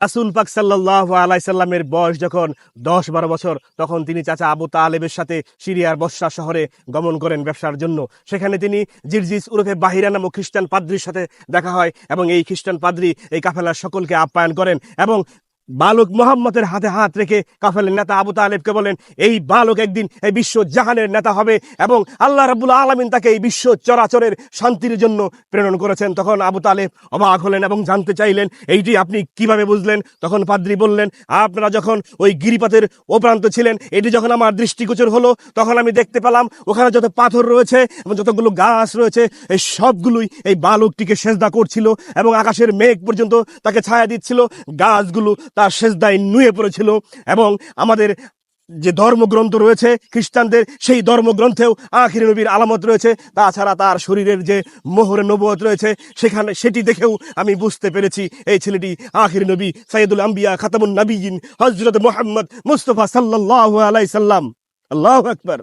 রাসুল পাক সাল্লাহ আলাইসাল্লামের বয়স যখন দশ বারো বছর, তখন তিনি চাচা আবু তালেবের সাথে সিরিয়ার বর্ষা শহরে গমন করেন ব্যবসার জন্য। সেখানে তিনি জিরজিস উরফে বাহিরা নামক খ্রিস্টান পাদ্রির সাথে দেখা হয় এবং এই খ্রিস্টান পাদ্রি এই কাফেলার সকলকে আপ্যায়ন করেন এবং বালক মোহাম্মদের হাতে হাত রেখে কাফেলের নেতা আবু তালেবকে বলেন, এই বালক একদিন এই বিশ্ব জাহানের নেতা হবে এবং আল্লাহ রাবুল আলমিন তাকে এই বিশ্ব চরাচরের শান্তির জন্য প্রেরণ করেছেন। তখন আবু তালেব অবাক হলেন এবং জানতে চাইলেন, এইটি আপনি কীভাবে বুঝলেন? তখন পাদ্রি বললেন, আপনারা যখন ওই গিরিপাতের ও প্রান্ত ছিলেন, এটি যখন আমার দৃষ্টিগোচর হলো, তখন আমি দেখতে পেলাম ওখানে যত পাথর রয়েছে এবং যতগুলো গাছ রয়েছে, এই সবগুলোই এই বালকটিকে সেজদা করছিল এবং আকাশের মেঘ পর্যন্ত তাকে ছায়া দিচ্ছিল। গাছগুলো তার সেজদায় নুয়ে পড়েছিল এবং আমাদের যে ধর্মগ্রন্থ রয়েছে, খ্রিস্টানদের সেই ধর্মগ্রন্থেও আখির নবীর আলামত রয়েছে। তাছাড়া তার শরীরের যে মোহরে নবুয়ত রয়েছে, সেখানে সেটি দেখেও আমি বুঝতে পেরেছি। এই ছেলেটি আখির নবী সাইদুল আম্বিয়া খাতামুন নবীন হজরত মোহাম্মদ মুস্তফা সাল্লাহ আলাই সাল্লাম। আল্লাহ আকবর।